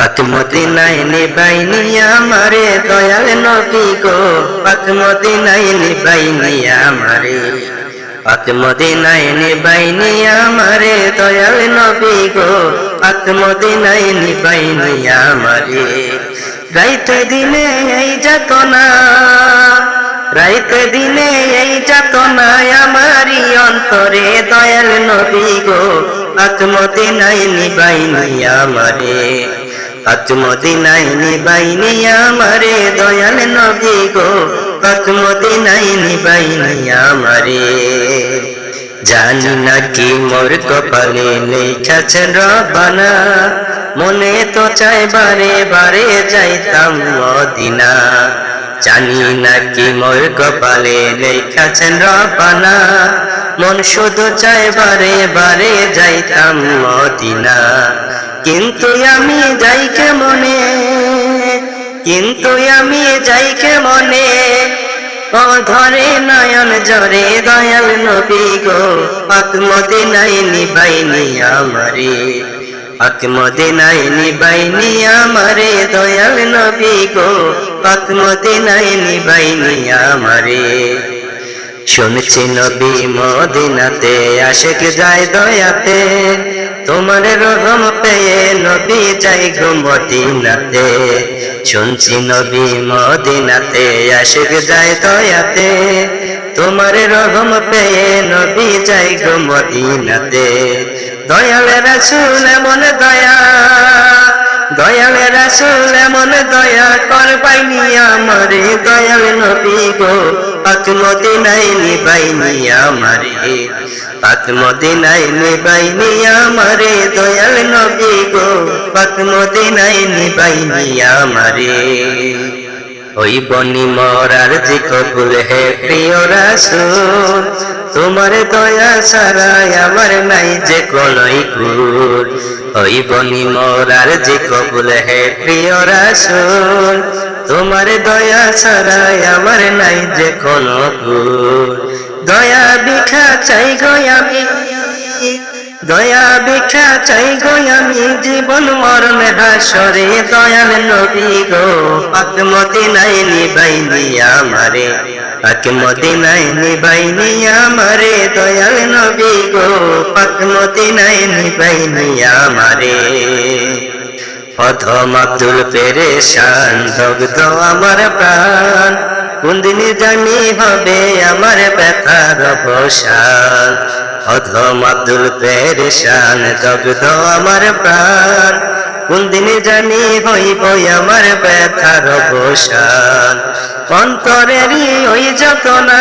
পাক মদিনায় নিবাইনি আমারে, দয়াল নবী গো। পাক মদিনায় নিবাইনি আমারে। পাক মদিনায় নিবাইনি আমারে, দয়াল নবী গো। পাক মদিনায় নিবাইনি আমারে। রাইতে দিনে এই যাতনা, রাইতে দিনে এই যাতনায় আমারি অন্তরে, দয়াল নবী গো। আত্মদিনাই নিবাইনি আমারে। আত্মদিনাই নিবাইনি আমারে, দয়াল নবী গো। আত্মদিনাই নিবাইনি আমারে। জানি না কি মোর কপালে লেখাছেন রবানা। মনে তো চাই বারে বারে যাইতাম মদিনা। জানি না কি মোর কপালে লেখাছেন রবানা। মন শুধু চাই বারে বারে যাইতাম মদিনা। কিন্তু আমি যাই মনে কিন্তু আমি যাই মনে ও ধরে নয়ন জরে দয়াল নবী গো আত্মদিনাই নিবাইনি আমারে। আত্মদিনাই নিবাইনি আমারে দয়াল নবী গো আত্মদিনাই নিবাইনি আমারে। শুনছি নবী মদিনাতে, আশেক যায় দয়াতে। তোমার রহম পেয়ে নবী যাই গো মদিনাতে। শুনছি নবী মদিনাতে, আশেক যায় দয়াতে। তোমার রহম পেয়ে নবী যাই গো মদিনাতে। দয়ালে রাসূল এমন দয়া, দয়ালে রাসূল এমন দয়া কর পাইনি আমারে গো আত্মদিনাই নিবাইনি আমারে আত্মদিনাই নিবাইনি আমারে দয়াল নবী গো। আত্মদিনাই নিবাইনি আমারে ওই বনি মরার যে কবুল হে প্রিয় রাসূল, তোমার দয়া সারাই আমার নাই যে কোনই কুল ওই বনি মরার যে কবুল হে প্রিয় রাসূল তোমার দয়া সারাই আমার নাই যে কোন দয়া বিখা চাই গো আমি। দয়া ভিক্ষা চাই গো আমি। জীবন মরণ হাসরে দয়াল নবী গো। পাক মদিনায় নিবাইনি আমারে। পাক মদিনায় নিবাইনি আমারে দয়াল নবী গো। পাক মদিনায় নিবাইনি আমারে। প্রথম আব্দুল পেরেশান দগ্ধ আমার প্রাণ। কোনদিন জানি হবে আমার ব্যথার অবসান। অধম আব্দুল পেরেশান দগ্ধ আমার প্রাণ। কোনদিন জানি হইব আমার ব্যথার অবসান। অন্তরেরই ওই যতনা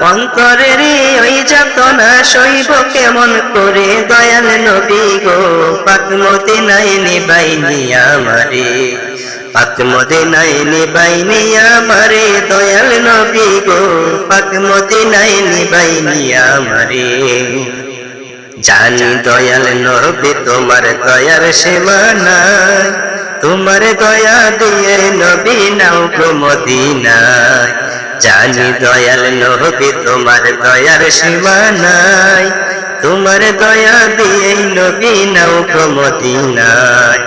অন্তরেরই ওই যাতনা সইব কেমন করে? দয়াল নবী গো পাকমতি নাই নিবাইনি আমারে। পাকমতি নাই নিবাইনি আমারে, দয়াল নবী গো পাকমতি নাই নিবাইনি আমারে। জানি দয়াল নবী, তোমার দয়ার সীমা নাই। তোমার দয়া দিয়ে নবী নাও মদিনায়। জানি দয়াল নবী, তোমার দয়ার সীমা নাই। তোমার দয়া দিয়ে নবী নাও মদিনায়।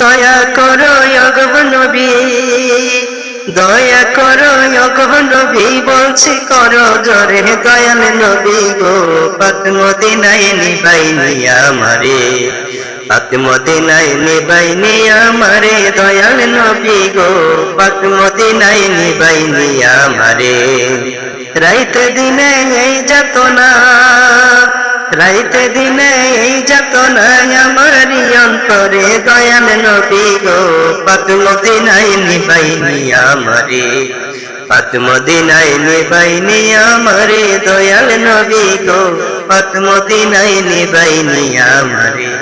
দয়া করো অগব নবী, দয়া করো অগব নবী, বলছি করো জরে, দয়াল নবী গো পাক মদিনায় নিবাইনি আমারে। পাক মদিনায় নিবাইনি আমারে দয়াল নবী গো পাক মদিনায় নিবাইনি আমারে রাইতে দিনে এই যাতনা রাইতে দিনে এই যাতনা আমার অন্তরে দয়াল নবী গো পাক মদিনায় নিবাইনি আমারে পাক মদিনায় নিবাইনি আমারে দয়াল নবী গো পাক মদিনায় নিবাইনি আমারে